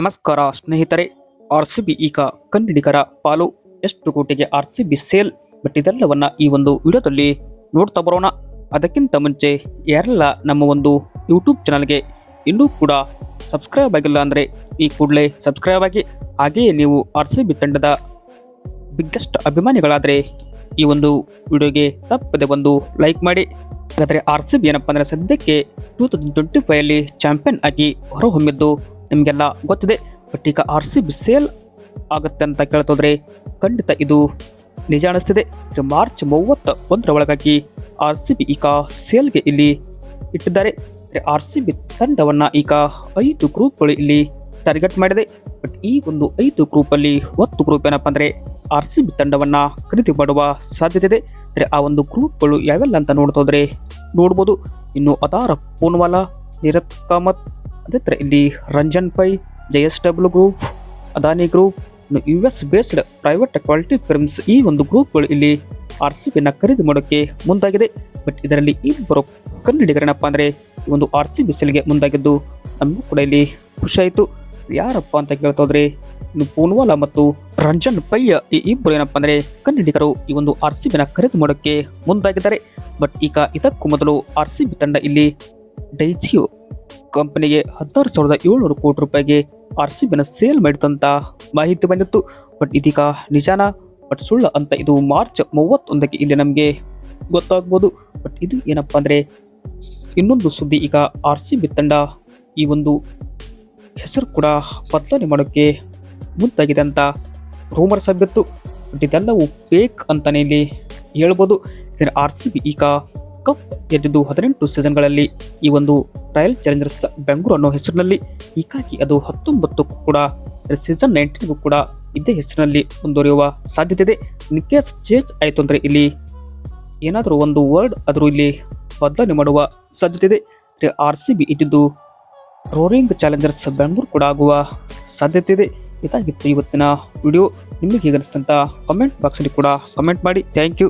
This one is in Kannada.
ನಮಸ್ಕಾರ ಸ್ನೇಹಿತರೆ, ಆರ್ ಸಿ ಬಿ ಈಗ ಕನ್ನಡಿಗರ ಪಾಲು. ಎಷ್ಟು ಕೋಟಿಗೆ R C B sale? But ಇದೆಲ್ಲವನ್ನ ಈ ಒಂದು ವಿಡಿಯೋದಲ್ಲಿ ನೋಡ್ತಾ ಬರೋಣ. ಅದಕ್ಕಿಂತ ಮುಂಚೆ ಯಾರೆಲ್ಲ ನಮ್ಮ ಒಂದು ಯೂಟ್ಯೂಬ್ ಚಾನಲ್ಗೆ ಇನ್ನೂ ಕೂಡ ಸಬ್ಸ್ಕ್ರೈಬ್ ಆಗಿಲ್ಲ ಅಂದರೆ ಈ ಕೂಡಲೇ ಸಬ್ಸ್ಕ್ರೈಬ್ ಆಗಿ. ಹಾಗೆಯೇ ನೀವು ಆರ್ ಸಿ ಬಿ ತಂಡದ ಬಿಗ್ಗೆಸ್ಟ್ ಅಭಿಮಾನಿಗಳಾದರೆ ಈ ಒಂದು ವಿಡಿಯೋಗೆ ತಪ್ಪದೆ ಒಂದು ಲೈಕ್ ಮಾಡಿ. ಹಾಗಾದರೆ ಆರ್ ಸಿ ಬಿ ಏನಪ್ಪ ಅಂದರೆ ಸದ್ಯಕ್ಕೆ ಟೂ ತೌಸಂಡ್ ಟ್ವೆಂಟಿ ಫೈವಲ್ಲಿ ಚಾಂಪಿಯನ್ ಆಗಿ ಹೊರಹೊಮ್ಮಿದ್ದು ನಿಮಗೆಲ್ಲ ಗೊತ್ತಿದೆ ಬಟ್ ಈಗ ಆರ್ ಸಿ ಬಿ ಸೇಲ್ ಆಗುತ್ತೆ ಅಂತ ಕೇಳ್ತೋದ್ರೆ ಖಂಡಿತ ಇದು ನಿಜ ಅನಿಸ್ತಿದೆ. ಮಾರ್ಚ್ ಮೂವತ್ತ ಒಂದರ ಒಳಗಾಗಿ ಆರ್ ಸಿ ಬಿ ಈಗ ಸೇಲ್ಗೆ ಇಲ್ಲಿ ಇಟ್ಟಿದ್ದಾರೆ. ಆರ್ ಸಿ ಬಿ ತಂಡವನ್ನು ಈಗ ಐದು ಗ್ರೂಪ್ಗಳು ಇಲ್ಲಿ ಟಾರ್ಗೆಟ್ ಮಾಡಿದೆ. ಬಟ್ ಈ ಒಂದು ಐದು ಗ್ರೂಪಲ್ಲಿ ಒಂದು ಗ್ರೂಪ್ ಏನಪ್ಪ ಅಂದರೆ ಆರ್ ಸಿ ಬಿ ತಂಡವನ್ನ ಖರೀದಿ ಮಾಡುವ ಸಾಧ್ಯತೆ ಇದೆ. ಅಂದರೆ ಆ ಒಂದು ಗ್ರೂಪ್ಗಳು ಯಾವೆಲ್ಲ ಅಂತ ನೋಡ್ತೋದ್ರೆ ನೋಡ್ಬೋದು. ಇನ್ನು ಅದಾರ ಪೂನ್ವಾಲಾ ನಿರತ್ ಕಾಮತ್ ಅದೇ ಇಲ್ಲಿ Ranjan Pai J S W group, Adani group U S based private quality firms ಈ ಒಂದು ಗ್ರೂಪ್ಗಳು ಇಲ್ಲಿ ಆರ್ ಸಿ ಬಿನ ಖರೀದಿ ಮಾಡೋಕ್ಕೆ ಮುಂದಾಗಿದೆ. ಬಟ್ ಇದರಲ್ಲಿ ಇಬ್ಬರು ಕನ್ನಡಿಗರೇನಪ್ಪ ಅಂದರೆ ಈ ಒಂದು ಆರ್ ಸಿ ಬಿ ಸೆಲ್ಗೆ ಮುಂದಾಗಿದ್ದು ನಮಗೂ ಕೂಡ ಇಲ್ಲಿ ಖುಷಿಯಾಯಿತು ಯಾರಪ್ಪ ಅಂತ ಕೇಳ್ತೋದ್ರೆ ಇನ್ನು ಪೂನ್ವಾಲಾ ಮತ್ತು ರಂಜನ್ ಪೈ ಈ ಇಬ್ಬರು ಏನಪ್ಪ ಅಂದರೆ ಕನ್ನಡಿಗರು ಈ ಒಂದು ಆರ್ ಸಿ ಬಿನ ಖರೀದಿ ಮಾಡೋಕ್ಕೆ ಮುಂದಾಗಿದ್ದಾರೆ. ಬಟ್ ಈಗ ಇದಕ್ಕೂ ಮೊದಲು ಆರ್ ಸಿ ಬಿ ತಂಡ ಇಲ್ಲಿ ಡೈಚಿಯೋ ಕಂಪನಿಗೆ ಹದಿನಾರು ಸಾವಿರದ ಏಳ್ನೂರು ಕೋಟಿ ರೂಪಾಯಿಗೆ ಆರ್ ಸಿ ಬಿನ ಸೇಲ್ ಮಾಡಿದಂತ ಮಾಹಿತಿ ಬಂದಿತ್ತು. ಬಟ್ ಇದೀಗ ನಿಜಾನ? ಬಟ್ ಸುಳ್ಳ ಅಂತ ಇದು ಮಾರ್ಚ್ ಮೂವತ್ತೊಂದಕ್ಕೆ ಇಲ್ಲಿ ನಮಗೆ ಗೊತ್ತಾಗ್ಬೋದು. ಬಟ್ ಇದು ಏನಪ್ಪ ಅಂದರೆ ಇನ್ನೊಂದು ಸುದ್ದಿ, ಈಗ ಆರ್ ಸಿ ಬಿ ತಂಡ ಈ ಒಂದು ಹೆಸರು ಕೂಡ ಬದಲಾವಣೆ ಮಾಡೋಕ್ಕೆ ಮುಂದಾಗಿದೆ ಅಂತ ರೂಮರ್ಸ್ ಆಗಿತ್ತು. ಬಟ್ ಇದೆಲ್ಲವೂ ಫೇಕ್ ಅಂತಲೇ ಇಲ್ಲಿ ಹೇಳ್ಬೋದು. ಆರ್ ಸಿ ಬಿ ಈಗ ಕಪ್ ಗೆದ್ದಿದ್ದು ಹದಿನೆಂಟು ಸೀಸನ್ಗಳಲ್ಲಿ ಈ ಒಂದು ರಾಯಲ್ ಚಾಲೆಂಜರ್ಸ್ ಬೆಂಗಳೂರು ಅನ್ನೋ ಹೆಸರಿನಲ್ಲಿ. ಹೀಗಾಗಿ ಅದು ಹತ್ತೊಂಬತ್ತಕ್ಕೂ ಕೂಡ ಸೀಸನ್ ನೈನ್ಟೀನ್ಗೂ ಕೂಡ ಇದೇ ಹೆಸರಿನಲ್ಲಿ ಮುಂದುವರಿಯುವ ಸಾಧ್ಯತೆ ಇದೆ ಇನ್ ಕೇಸ್ ಚೇಂಜ್ ಆಯಿತು ಅಂದರೆ ಇಲ್ಲಿ ಏನಾದರೂ ಒಂದು ವರ್ಡ್ ಆದರೂ ಇಲ್ಲಿ ಬದಲಾವಣೆ ಮಾಡುವ ಸಾಧ್ಯತೆ ಇದೆ ಆರ್ ಸಿ ಬಿ ಇದ್ದಿದ್ದು ರೋರಿಂಗ್ ಚಾಲೆಂಜರ್ಸ್ ಬೆಂಗಳೂರು ಕೂಡ ಆಗುವ ಸಾಧ್ಯತೆ ಇದೆ ಇದಾಗಿತ್ತು ಇವತ್ತಿನ ವಿಡಿಯೋ ನಿಮಗೆ ಹೇಗೆ ಕಮೆಂಟ್ ಬಾಕ್ಸಲ್ಲಿ ಕೂಡ ಕಮೆಂಟ್ ಮಾಡಿ. Thank you